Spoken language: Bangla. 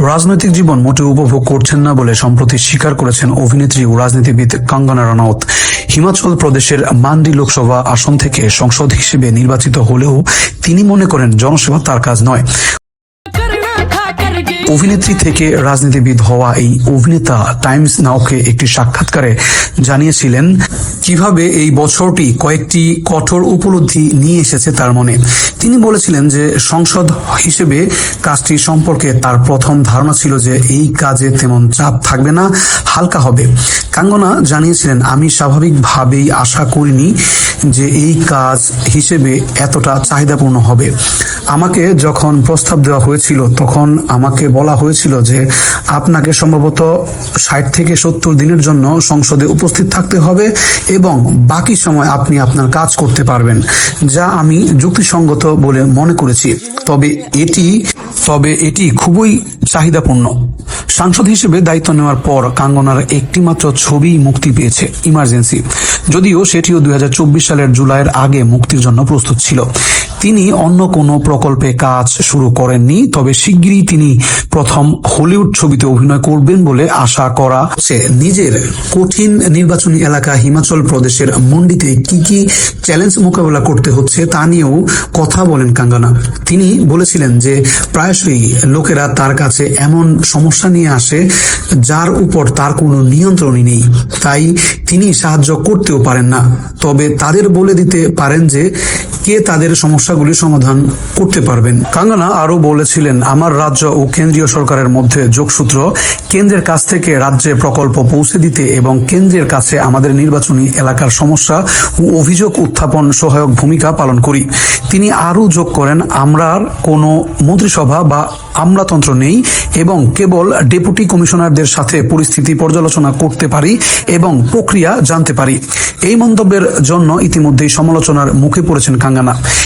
রাজনৈতিক জীবন মোটে উপভোগ করছেন না বলে সম্প্রতি স্বীকার করেছেন অভিনেত্রী ও রাজনীতিবিদ কাঙ্গনা রানাওত হিমাচল প্রদেশের মান্ডি লোকসভা আসন থেকে সংসদ হিসেবে নির্বাচিত হলেও তিনি মনে করেন জনসেবা তার কাজ নয়। অভিনেত্রী থেকে রাজনীতিবিদ হওয়া এই অভিনেতা টাইমস নাওকে একটি সাক্ষাৎকারে জানিয়েছিলেন কীভাবে এই বছরটি কয়েকটি কঠোর উপলব্ধি নিয়ে এসেছে তার মনে? তিনি বলেছিলেন যে সংসদ হিসেবে কাজটি সম্পর্কে তার প্রথম ধারণা ছিল যে এই কাজে তেমন চাপ থাকবে না, হালকা হবে। কাঙ্গনা জানিয়েছিলেন, আমি স্বাভাবিকভাবেই আশা করিনি যে এই কাজ হিসেবে এতটা চাহিদাপূর্ণ হবে। আমাকে যখন প্রস্তাব দেওয়া হয়েছিল, তখন আমাকে বলা হয়েছিল যে আপনাকে সম্ভবত ষাট থেকে সত্তর দিনের জন্য সংসদে উপস্থিত থাকতে হবে এবং বাকি সময় আপনি আপনার কাজ করতে পারবেন, যা আমি যুক্তিসঙ্গত বলে মনে করেছি। তবে এটি তবে এটি খুবই চাহিদাপূর্ণ। সাংসদ হিসেবে দায়িত্ব নেওয়ার পর কাঙ্গনার একটিমাত্র ছবি মুক্তি পেয়েছে ইমার্জেন্সি। যদিও সেটিও দুই হাজার চব্বিশ সালের জুলাইয়ের আগে মুক্তির জন্য প্রস্তুত ছিল। তিনি অন্য কোনো প্রকল্পে কাজ শুরু করেননি, তবে শিগগিরই তিনি প্রথম হলিউড ছবিতে অভিনয় করবেন বলে আশা করা হচ্ছে। নিজের কঠিন নির্বাচনী এলাকা হিমাচল প্রদেশের মন্ডিতে কি কি চ্যালেঞ্জ মোকাবেলা করতে হচ্ছে তা নিয়েও কথা বলেন কাঙ্গনা। তিনি বলেছিলেন যে, প্রায়শই লোকেরা তার কাছে এমন সমস্যা নিয়ে আসে, যার উপর তার কোনো নিয়ন্ত্রণই নেই। তাই তিনি সাহায্য করতেও পারেন না। তবে তাদের বলে দিতে পারেন যে কে তাদের সমস্যাগুলি সমাধান করতে পারবেন? কাঙ্গনা আরও বলেছিলেন, আমার রাজ্য ও কেন্দ্রীয় সরকারের মধ্যে যোগসূত্র, কেন্দ্রের কাছ থেকে রাজ্যে প্রকল্প পৌঁছে দিতে এবং কেন্দ্রের কাছে আমাদের নির্বাচনী এলাকার সমস্যা ও অভিযোগ উত্থাপন সহায়ক ভূমিকা পালন করি। তিনি আরও যোগ করেন, আমরার কোনো মন্ত্রিসভা বা আমলাতন্ত্র নেই এবং কেবল ডেপুটি কমিশনারদের সাথে পরিস্থিতি পর্যালোচনা করতে পারি এবং প্রক্রিয়া জানতে পারি। এই মন্তব্যের জন্য ইতিমধ্যেই সমালোচনার মুখে পড়েছেন কাঙ্গানা। mga